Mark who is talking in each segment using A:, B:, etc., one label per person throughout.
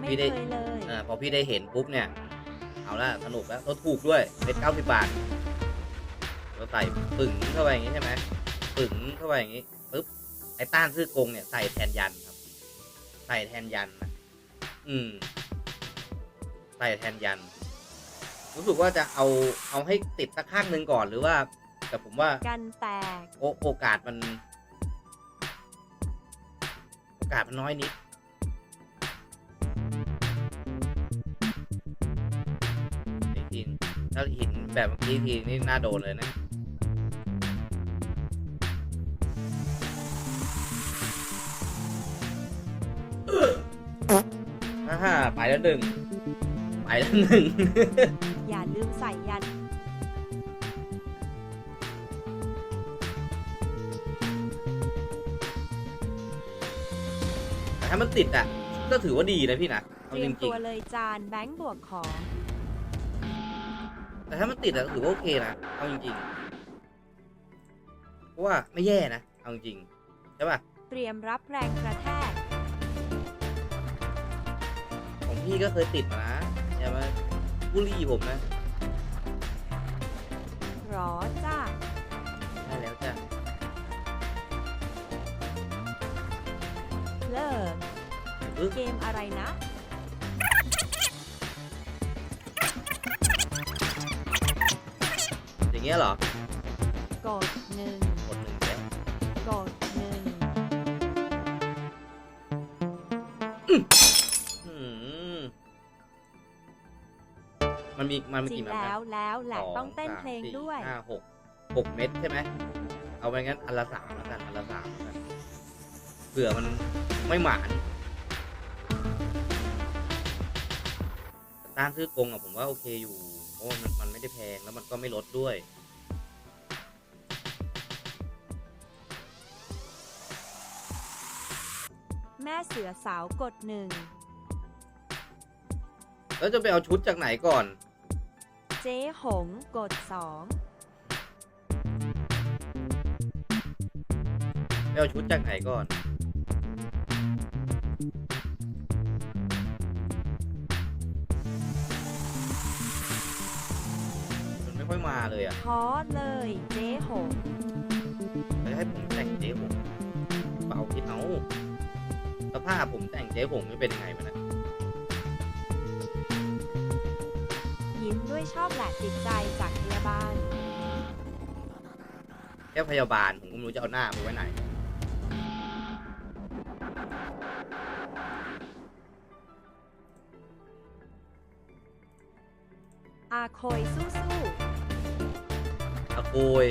A: อ
B: ไม่
A: พี่
B: เค
A: ได้
B: ยเลย
A: อ่าพอพี่ได้เห็นปุ๊บเนี่ย เอาละสนุกแล้วเขาถูกด้วยเป็นเก้าสิบบาทเราใส่ปึ่งเข้าไปอย่างงี้ใช่ไหมปึ่งเข้าไปอย่างงี้ปุ๊บไอ้ต้านซื่อกงเนี่ยใส่แทนยันครับ ใส่แทนยันนะอืม ใส่แทนยัน รู้สึกว่าจะเอาเอาให้ติดสักข้างหนึ่งก่อนหรือว่า แต่ผมว่า
B: กันแตก
A: โอโอกาสมัน โอกาสมันน้อยนิด ถ้าหินแบบเมื่อกี้ทีนี่น่าโดนเลยนะฮ่าไปแล้วหนึ่งไปแล้วหนึ่ง
B: อย่าลืมใส่ยัน
A: แต่ถ้ามันติดอะ ก็ถือว่าดีนะพี่นะ
B: เต
A: เอา
B: รีย
A: จ
B: ม
A: ริ
B: ตั
A: ง
B: วเลยจานแบงค์บวกของ
A: ๆ แต่ถ้ามันติดอะก็ถือว่าโอเคนะ เอาจริงๆเพราะว่าไม่แย่นะ เอาจริงๆใช่ป่ะ
B: เตรียมรับแรงกระแทก
A: ของพี่ก็เคยติดมานะอย่ามาบุรี่ผมนะ
B: หรอจ้า
A: ได้แล้วจ้ะ
B: เลิก
A: ปึ๊บ
B: เกมอะไรนะ
A: อย่างเงี้ยเหรอ
B: กดหนึ่ง
A: กดหนึ่งแล้ว
B: กดหนึ่ง
A: อืมมันมีมันมี
B: จริ
A: กี่
B: ง
A: แบบ
B: แล้
A: นะ
B: วแล้วแหละ
A: ส
B: ต้องเต้น
A: สาม
B: เพลง
A: สี่
B: ด้วย
A: ห้าหกหกเม็ดใช่ไหม เอาไปงั้นอันละสามแล้วกันอันละสามแล้วกันเผื่อมันไม่หมานแต่ต้านซื้อกงอะผมว่าโอเคอยู่ เพราะว่ามันมันไม่ได้แพงแล้วมันก็ไม่ลดด้วย
B: แม่เสือสาวกดหนึ่ง
A: แล้วจะไปเอาชุดจากไหนก่อน
B: เจ๊หงกดสอง
A: ไปเอาชุดจากไหนก่อน ค่อยมาเลยอะ
B: ท้อเลยเจ๊หง
A: แล้วให้ผมแต่งเจ๊หงเปล่าคิดเอาสภาพผมแต่งเจ๊หงไม่เป็นยังไงมันนะ
B: ยิ้มด้วยชอบแหละจิตใจจากพยาบาล
A: แค่พยาบาลผมก็ไม่รู้จะเอาหน้าไปไว้ไหน
B: อาโคยสู้
A: อะ โกย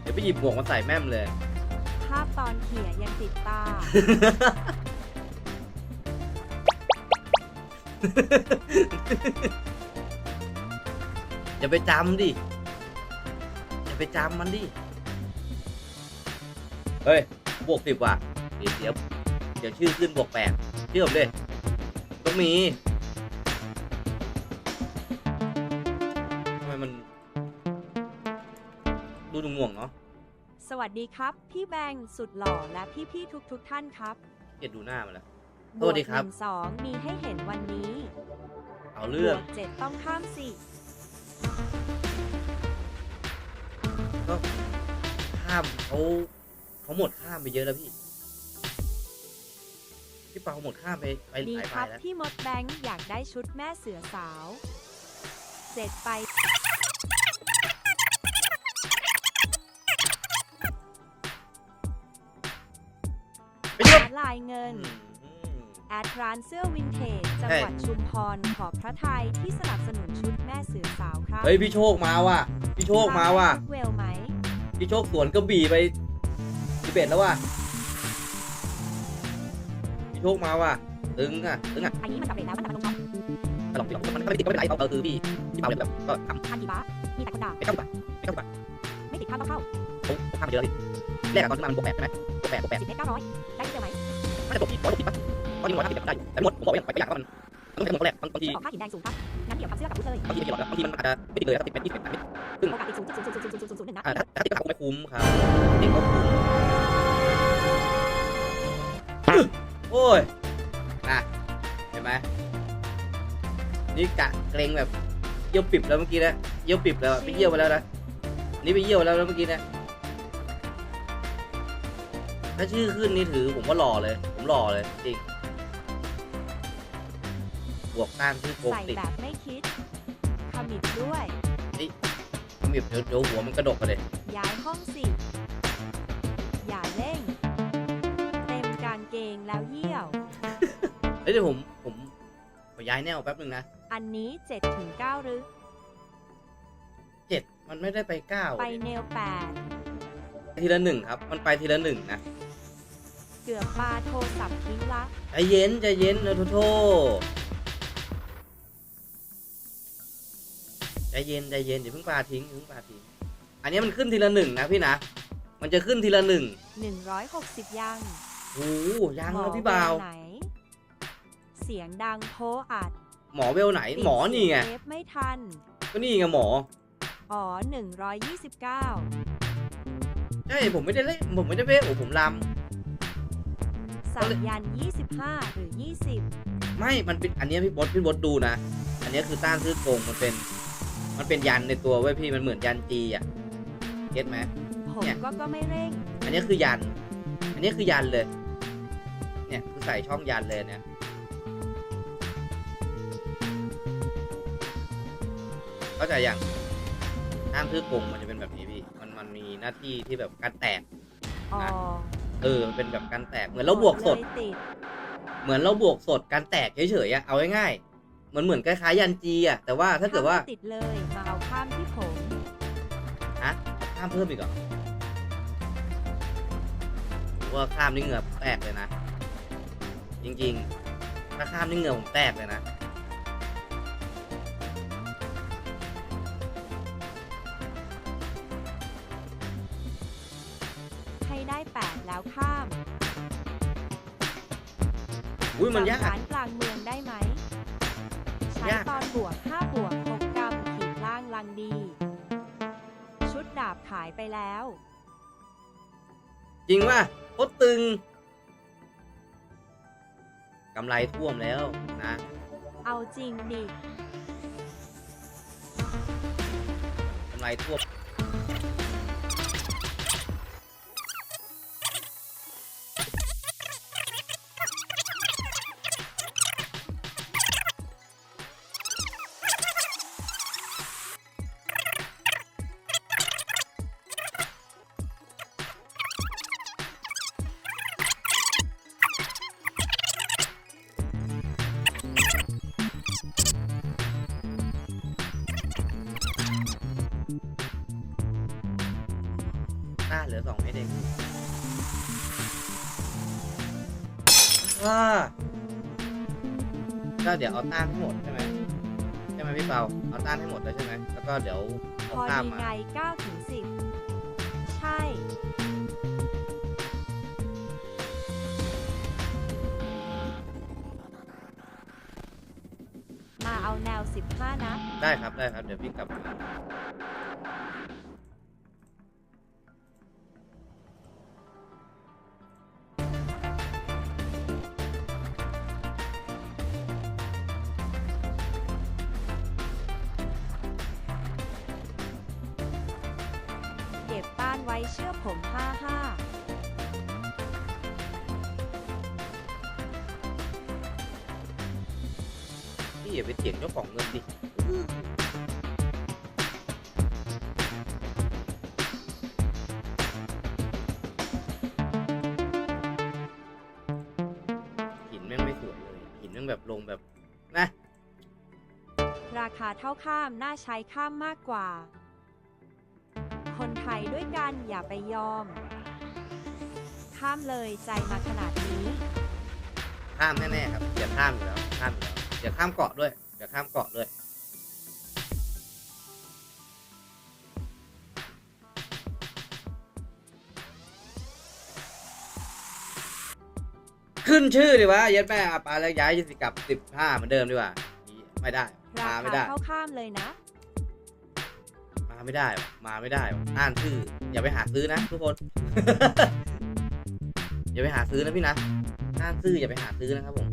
A: เดี๋ยวไปหยิบหมวกมาใส่แม่มเลย
B: ๆภาพตอนเขี่ยยังติดตา
A: อย่าไปจำดิ อย่าไปจำมันดิ เฮ้ย บวกสิบว่ะเดี๋ยวเดี๋ยวเดี๋ยวชื่อขึ้นบวกแปดเชื่อผมดิต้องมีทำไม ดูหน่วงๆเนาะ
B: สวัสดีครับ พี่แบงค์สุดหล่อและพี่ๆทุกๆท่านครับ
A: เกลียดดูหน้ามันแล้วสวัสดีครับ
B: วกหนึ่งสองมีให้เห็นวันนี้
A: เอาเรื่อง
B: บวกเจ็ดต้องข้ามสี่
A: ก็ข้ามเขาเขาหมดข้ามไปเยอะแล้วพี่ พี่เปาหมดข้ามไปไป
B: ดี
A: หลาย
B: ค
A: ไป
B: รับ
A: แล้ว
B: พี่มดแบงค์อยากได้ชุดแม่เสือสาวเจ็ดไป
A: ไปเยอะ
B: ลายเงิน
A: อืม
B: แอดร้านเสื้อวินเทจจังหวัดชุมพรขอบพระทัยที่สนับสนุนชุดแม่เสือสาวครับ
A: เฮ้ยพี่โชคมาว่ะพี่โชคมาว่ะ
B: รับเวลไหม
A: พี่โชคสวนกระบี่ไปสิบเอ็ดแล้วว่ะพี่โชคมาว่ะตึงอะตึงอะ
B: อันนี้มันกับเรทแล้วมันจะมาลงช็อป
A: ตลกพี่หรอกมันก็ไม่ติดก็ไม่เป็นไรเอาเออคือพี่พี่เปาเลยแบบก็ทำ
B: พันกี่บาทมีแต่คนด่า
A: ไม่เข้าบาทไม่เข้าบาท
B: ไม่ติดข้าวต้องเข้า
A: เขาเขาทำมาเยอะเลยแรกอะตอนที่มามันบวกแปดใช่ไหมบวก แปดบวกแปด
B: สิบเมตรเก้าร้อยได้เจอไหม
A: ไม่ได้บวกผิดร้อยบวกผิดปะตอนนี้ร้อยห้าสิบได้อยู่แต่หมดผมบอกไว้อย่างไปอย่างว่ามันมันต้องใช้หมดแรกบางบางที
B: ของค่าหินแดงสูงครับงั้นเดี๋ยวกับเสื้อกับพุทธเลย
A: บางทีไม่กี่หลอดบางทีมันอาจจะไม่ติดเลยถ้าติดเป็นยี่สิบเป็น
B: โอกาสติดศูนย์จุดศูนย์ศูนย์ศูนย์ศูนย์ศูนย์ศูนย์หนึ่งนะ
A: อ่าถ้าถ้าติดก็คงไม่คุ้มครับติดก็คุ้มโอ้ยอะเห็นไหมนี่กะเกรงแบบเยี่ยวปิบแล้วเมื่อกี้นะเยี่ยวปิบแล้วอะไปเยี่ยวมาแล้วนะนี่ไปเยี่ยวแล้วนะเมื่อกี้นะ ถ้าชื่อขึ้นนี่ถือผมว่าหล่อเลย ผมหล่อเลยจริงบวกต้านชื่อโกง
B: ใส่
A: ติด
B: แบบไม่คิดขมิบด้วย
A: มีเดี๋ยวเดี๋ยวหัวมันกระดกไปเลย
B: ย้ายห้องสิ อย่าเร่ง เต็มกางเกงแล้วเยี่ยว
A: เฮ้ยเดี๋ยวผมผมขอย้ายแนวแป๊บหนึงนะ
B: อันนี้7ถึง9หรือ
A: เจ็ดมันไม่ได้ไปเก้า
B: ไปเนว
A: ทีละหนึ่งครับ มันไปทีละหนึ่งนะ
B: 8 เกือบปาโทรศัพท์ทิ้งละ
A: ใจเย็นใจเย็นนะโทโทใจเย็นใจเย็นอย่าเพิ่งปาทิ้งอย่าเพิ่งปาทิ้ง อันนี้มันขึ้นทีละหนึ่งนะพี่นะ มันจะขึ้นทีละหนึ่ง
B: 160ยัง
A: โอ้โหยัง
B: หมอ
A: นะพี่บ่าว
B: เวลไหน เสียงดังโพอัด
A: หมอเวลไหน หมอนี่ไง
B: เทปไม่ทัน
A: ก็นี่ไงหมอ
B: อ๋อ 129
A: ใช่ผมไม่ได้เล่นผมไม่ได้เวลโอ้ผมล
B: สัญญาณ25 หรือ 20ำ
A: ไม่ มันเป็นอันเนี้ยพี่บดพี่บดดูนะ อันเนี้ยคือต้านซื้อโกงมันเป็น มันเป็นยันในตัวไว้ยพี่ มันเหมือนยันจีอะ เก็ตไหม
B: ผม
A: เนี่ย
B: ก็ก็ไม่เร่ง
A: อันนี้คือยัน อันนี้คือยันเลย เนี่ยคือใส่ช่องยันเลยเนี่ย เข้าใจยังห้ามทื่อกงมันจะเป็นแบบนี้พี่ มันมันมีหน้าที่ที่แบบการแตก
B: อ๋อ
A: เออมันเป็นแบบการแตกเหมือนเราบวกสด
B: เลยติด
A: เหมือนเราบวกสดการแตกเฉยๆอะเอาง่ายๆเหมือนเหมือนคล้ายๆยันจีอะแต่ว่าถ้าเกิดว่า
B: ไม่ติดเลยมาเอาข้ามที่ผม
A: ฮะข้ามเพิ่มอีกเหรอผมว่าข้ามนี่เหงื่อแตกเลยนะ จริงๆ ถ้าข้ามนี่เหงื่อผมแตกเลยนะ
B: ได้ 8 แล้วข้าม
A: อุ้ยมันยาก
B: จำร้านกลางเมืองได้ไหม ใช้
A: ยาก
B: ตอนบวก5บวก6กรัมขีดล่างลังดี ชุดดาบขายไปแล้ว
A: จริงป่ะโคตรตึงกำไรท่วมแล้วนะ
B: เอาจริงดิ
A: กำไรท่วม ว้าก็เดี๋ยวเอาต้านให้หมดใช่ไหมใช่ไหมพี่เปาเอาต้านให้หมดเลยใช่ไหมแล้วก็เดี๋ยว
B: พ
A: เอา
B: อ
A: ข้าม
B: ดี
A: มา
B: ไง9ถึง10 ใช่ มาเอาแนว 15 นะ
A: ได้ครับได้ครับ เดี๋ยวพี่กลับมา อย่าไปเถียงเจ้าของเงินดิหินแม่งไม่สวยเลยหินแม่งแบบลงแบบนะ
B: ราคาเท่าข้ามน่าใช้ข้ามมากกว่า คนไทยด้วยกันอย่าไปยอม ข้ามเลยใจมาขนาดนี้
A: ข้ามแน่ๆครับอย่าข้ามอยู่แล้วข้ามอยู่แล้ว อย่าข้ามเกาะด้วยอย่าข้ามเกาะด้วย ขึ้นชื่อดีวะเย็ดแม่เอาไปแล้วย้ายยี่สิบกับสิบห้าเหมือนเดิมดีกว่าไม่ได้
B: รา
A: มาไม่
B: คา
A: ได้
B: เท่าข้ามเลยนะ
A: มาไม่ได้ว่ะมาไม่ได้ว่ะอ่านชื่อ อย่าไปหาซื้อนะทุกคน อย่าไปหาซื้อนะพี่นะอ่านซื้ออย่าไปหาซื้อนะครับผม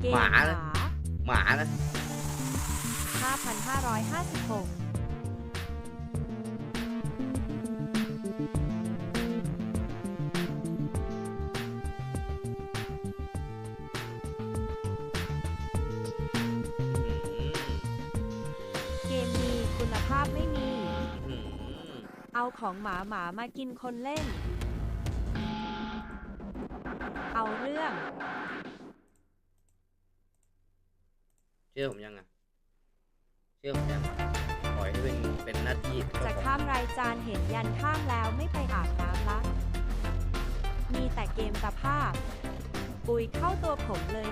B: เกม
A: หมา
B: ห
A: นะ
B: มา
A: หมานะ
B: 5,556 เกมมีคุณภาพไม่มี
A: อื้อหือ
B: เอาของหมาหมามากินคนเล่น เอาเรื่อง
A: เชื่อผมยังอะ เชื่อผมยังปล่อยให้เป็นเป็นหน้าที่ของ
B: จะ
A: เจ้าของ
B: ข้ามรายจานเห็นยันข้ามแล้วไม่ไปอาบน้ำละ มีแต่เกมตะภาพ ปุยเข้าตัวผมเลย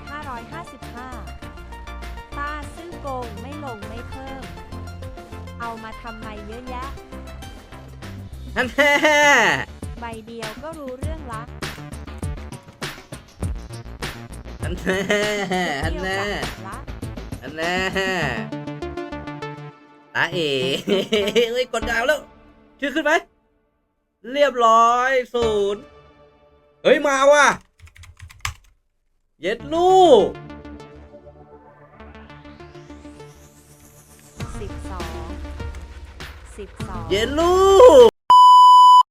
B: 555ต้าซื่อโกงไม่ลงไม่เพิ่ม เอามาทำไมเยอะแยะ
A: นั่นแน่
B: ใบเดียวก็รู้เรื่องละ
A: นั่นแน่นั่น
B: เที่ยว
A: แน่
B: กับละ
A: นั่น แน่ตาเอ๋เฮ้ยกดดาวแล้ว ชื่อขึ้นไหม เรียบร้อยศูนย์เฮ้ย มาว่ะ เย็ดลูก
B: 12 12
A: เย็ดลูก